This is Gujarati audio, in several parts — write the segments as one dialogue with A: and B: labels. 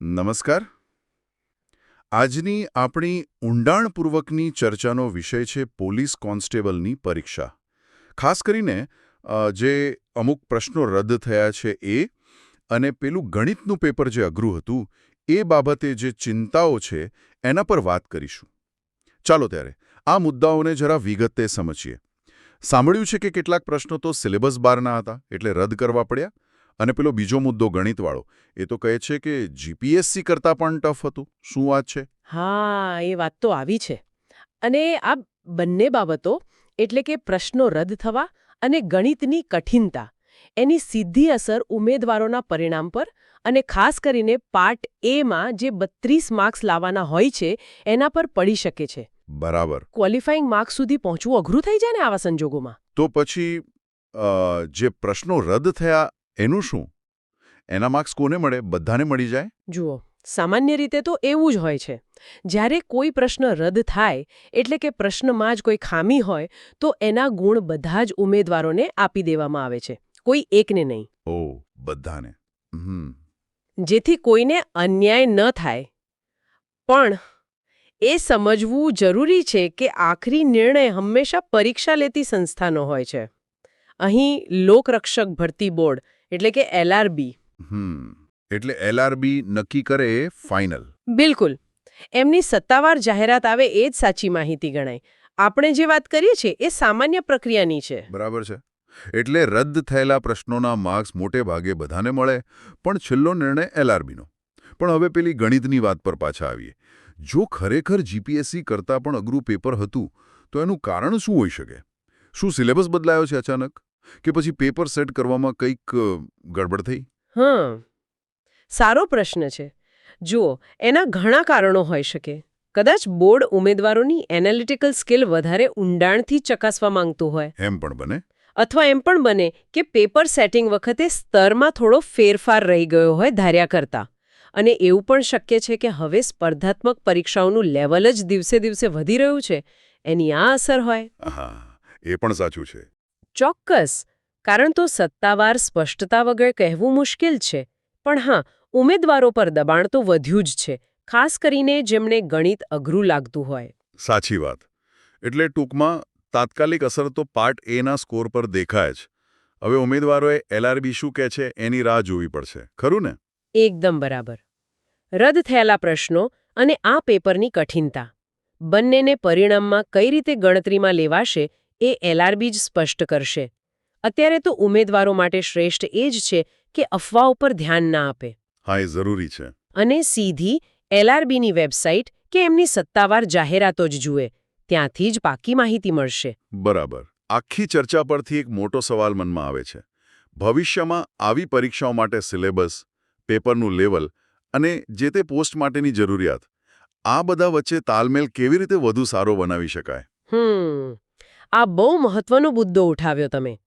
A: નમસ્કાર. આજની આપણી ઊંડાણપૂર્વકની ચર્ચાનો વિષય છે પોલીસ કોન્સ્ટેબલની પરીક્ષા. ખાસ કરીને જે અમુક પ્રશ્નો રદ થયા છે એ અને પેલું ગણિતનું પેપર જે અઘરું હતું, એ બાબતે જે ચિંતાઓ છે એના પર વાત કરીશું. ચાલો ત્યારે, આ મુદ્દાઓને જરા વિગતે સમજીએ. સાંભળ્યું છે કે કેટલાક પ્રશ્નો તો સિલેબસ બહારના હતા, એટલે રદ કરવા પડ્યા અને પેલો બીજો મુદ્દો ગણિતવાળો. એ તો કહે છે કે જીપીએસસી કરતાં પણ ટફ હતું. શું વાત છે?
B: હા એ વાત તો આવી છે. અને આ બંને બાબતો એટલે કે પ્રશ્નો રદ થવા અને ગણિતની કઠિનતા એની સીધી અસર ઉમેદવારોના પરિણામ પર અને ખાસ કરીને પાર્ટ એમાં જે બત્રીસ માર્ક્સ લાવવાના હોય છે એના પર પડી શકે છે.
A: બરાબર.
B: ક્વોલિફાઈંગ માર્ક્સ સુધી પહોંચવું અઘરું થઈ જાય ને આવા સંજોગોમાં?
A: તો પછી જે પ્રશ્નો રદ થયા એનું શું? એના માર્ક્સ કોને મળે? બધાને મળી જાય?
B: જુઓ સામાન્ય રીતે તો એવું જ હોય છે. જ્યારે કોઈ પ્રશ્ન રદ થાય એટલે કે પ્રશ્નમાં જ કોઈ ખામી હોય તો એના ગુણ બધા જ ઉમેદવારોને આપી દેવામાં આવે છે. કોઈ એકને નહીં.
A: ઓ બધાને.
B: જેથી કોઈને અન્યાય ન થાય. પણ એ સમજવું જરૂરી છે કે આખરી નિર્ણય હંમેશા પરીક્ષા લેતી સંસ્થાનો હોય છે. અહીં લોકરક્ષક ભરતી બોર્ડ એટલે કે એલઆરબી
A: હમ એટલે એલઆરબી નક્કી કરે ફાઇનલ
B: બિલકુલ. એમની સત્તાવાર જાહેરાત આવે એ જ સાચી માહિતી ગણાય. આપણે જે વાત કરીએ છીએ એ સામાન્ય પ્રક્રિયાની છે.
A: બરાબર છે. એટલે રદ થયેલા પ્રશ્નોના માર્ક્સ મોટે ભાગે બધાને મળે પણ છેલ્લો નિર્ણય એલઆરબીનો પણ હવે પેલી ગણિતની વાત પર પાછા આવીએ. જો ખરેખર જીપીએસસી કરતાં પણ અઘરું પેપર હતું તો એનું કારણ શું હોઈ શકે? શું સિલેબસ બદલાયો છે અચાનક? કે પછી પેપર સેટ કરવામાં કંઈક ગડબડ થઈ?
B: હં સારો પ્રશ્ન છે. જુઓ એના ઘણા કારણો હોઈ શકે. કદાચ બોર્ડ ઉમેદવારોની એનાલિટિકલ સ્કિલ વધારે ઊંડાણથી ચકાસવા માંગતું હોય.
A: એમ પણ બને?
B: અથવા એમ પણ બને કે પેપર સેટિંગ વખતે સ્તરમાં થોડો ફેરફાર રહી ગયો હોય ધાર્યા કરતા. અને એવું પણ શક્ય છે કે હવે સ્પર્ધાત્મક પરીક્ષાઓનું લેવલ જ દિવસે દિવસે વધી રહ્યું છે. એની આ અસર હોય.
A: એ પણ સાચું છે.
B: ચોક્કસ કારણ તો સત્તાવાર સ્પષ્ટતા વગર કહેવું મુશ્કેલ છે. પણ હા ઉમેદવારો પર દબાણ તો વધ્યું જ છે ખાસ કરીને જેમને ગણિત અઘરું લાગતું હોય.
A: સાચી વાત. એટલે ટૂંકમાં તાત્કાલિક અસર તો પાર્ટ એના સ્કોર પર દેખાય જ. હવે ઉમેદવારોએ એલઆરબી શું કહે છે એની રાહ જોવી પડશે. ખરું ને?
B: એકદમ બરાબર. રદ થયેલા પ્રશ્નો અને આ પેપરની કઠિનતા. બંનેને પરિણામમાં કઈ રીતે ગણતરીમાં લેવાશે એ એલઆરબી જ સ્પષ્ટ કરશે. અત્યારે તો ઉમેદવારો માટે શ્રેષ્ઠ એ જ છે કે અફવાઓ પર ધ્યાન ના આપે.
A: હા એ જરૂરી છે.
B: અને સીધી એલઆરબીની વેબસાઇટ કે એમની સત્તાવાર જાહેરાતો જ જુએ. ત્યાંથી જ પાકી માહિતી મળશે.
A: બરાબર. આખી ચર્ચા પરથી એક મોટો સવાલ મનમાં આવે છે. ભવિષ્યમાં આવી પરીક્ષાઓ માટે સિલેબસ પેપરનું લેવલ અને જે તે પોસ્ટ માટેની જરૂરિયાત આ બધા વચ્ચે તાલમેલ કેવી રીતે વધુ સારો બનાવી શકાય?
B: હમ. આ બહુ મહત્વનો મુદ્દો ઉઠાવ્યો તમે.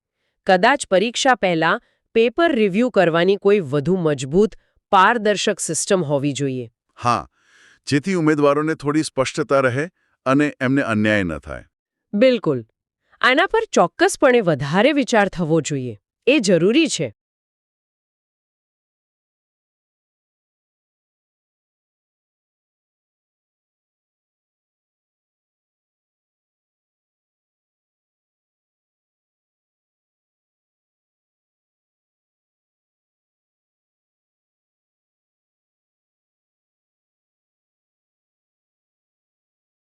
B: કદાચ પરીક્ષા પહેલાં પેપર રિવ્યૂ કરવાની કોઈ વધુ મજબૂત પારદર્શક સિસ્ટમ હોવી જોઈએ.
A: હા જેથી ઉમેદવારોને થોડી સ્પષ્ટતા રહે અને એમને અન્યાય ન થાય.
B: બિલકુલ. આના પર ચોક્કસપણે વધારે વિચાર થવો જોઈએ. એ જરૂરી છે.